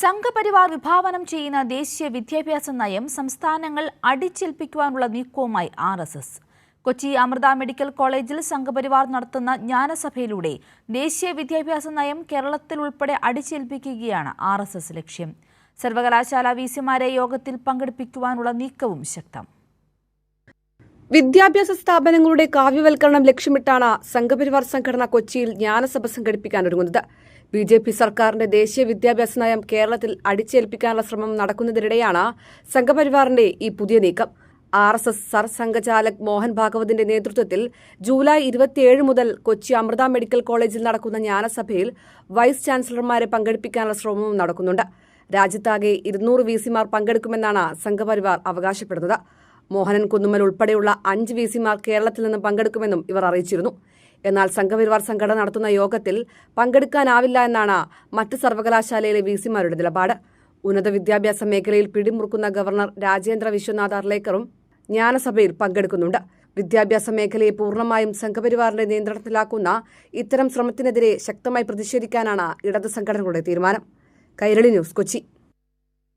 സംഘപരിവാർ വിഭാവനം ചെയ്യുന്ന ദേശീയ വിദ്യാഭ്യാസ നയം സംസ്ഥാനങ്ങൾ അടിച്ചേൽപ്പിക്കുവാനുള്ള നീക്കവുമായി R S S. Kochi Amrita medical കോളേജിൽ സംഘപരിവാർ നടത്തുന്ന ജ്ഞാനസഭയിലൂടെ ദേശീയ വിദ്യാഭ്യാസ നയം കേരളത്തിൽ ഉൾപ്പെടെ അടിച്ചേൽപ്പിക്കുകയാണ് ആർ എസ് എസ് ലക്ഷ്യം. സർവകലാശാല വിസിമാരെ യോഗത്തിൽ പങ്കെടുപ്പിക്കുവാനുള്ള നീക്കവും ശക്തം. വിദ്യാഭ്യാസ സ്ഥാപനങ്ങളുടെ കാവ്യവൽക്കരണം ലക്ഷ്യമിട്ടാണ് സംഘപരിവാർ സംഘടന കൊച്ചിയിൽ ജ്ഞാനസഭ സംഘടിപ്പിക്കാനൊരുങ്ങുന്നത്. ബി ജെ പി സർക്കാരിന്റെ ദേശീയ വിദ്യാഭ്യാസ നയം കേരളത്തിൽ അടിച്ചേൽപ്പിക്കാനുള്ള ശ്രമം നടക്കുന്നതിനിടെയാണ് സംഘപരിവാറിന്റെ ഈ പുതിയ നീക്കം. R S S Sarsanghchalak Mohan ഭാഗവതിന്റെ നേതൃത്വത്തിൽ ജൂലൈ ഇരുപത്തിയേഴ് മുതൽ കൊച്ചി അമൃത മെഡിക്കൽ കോളേജിൽ നടക്കുന്ന ജ്ഞാനസഭയിൽ വൈസ് ചാൻസലർമാരെ പങ്കെടുപ്പിക്കാനുള്ള ശ്രമവും നടക്കുന്നുണ്ട്. രാജ്യത്താകെ ഇരുന്നൂറ് വി സിമാർ പങ്കെടുക്കുമെന്നാണ് സംഘപരിവാർ അവകാശപ്പെടുന്നത്. മോഹനൻ കുന്നുമ്മൽ ഉൾപ്പെടെയുള്ള അഞ്ച് വി സിമാർ കേരളത്തിൽ നിന്ന് പങ്കെടുക്കുമെന്നും ഇവർ അറിയിച്ചിരുന്നു. എന്നാൽ സംഘപരിവാർ സംഘടന നടത്തുന്ന യോഗത്തിൽ പങ്കെടുക്കാനാവില്ല എന്നാണ് മറ്റ് സർവകലാശാലയിലെ വി സിമാരുടെ നിലപാട്. ഉന്നത വിദ്യാഭ്യാസ മേഖലയിൽ പിടിമുറുക്കുന്ന ഗവർണർ രാജേന്ദ്ര വിശ്വനാഥ് അർലേക്കറും ജ്ഞാനസഭയിൽ പങ്കെടുക്കുന്നുണ്ട്. വിദ്യാഭ്യാസ മേഖലയെ പൂർണമായും സംഘപരിവാറിന്റെ നിയന്ത്രണത്തിലാക്കുന്ന ഇത്തരം ശ്രമത്തിനെതിരെ ശക്തമായി പ്രതിഷേധിക്കാനാണ് ഇടത് സംഘടനകളുടെ തീരുമാനം. കൈരളി ന്യൂസ് കൊച്ചി.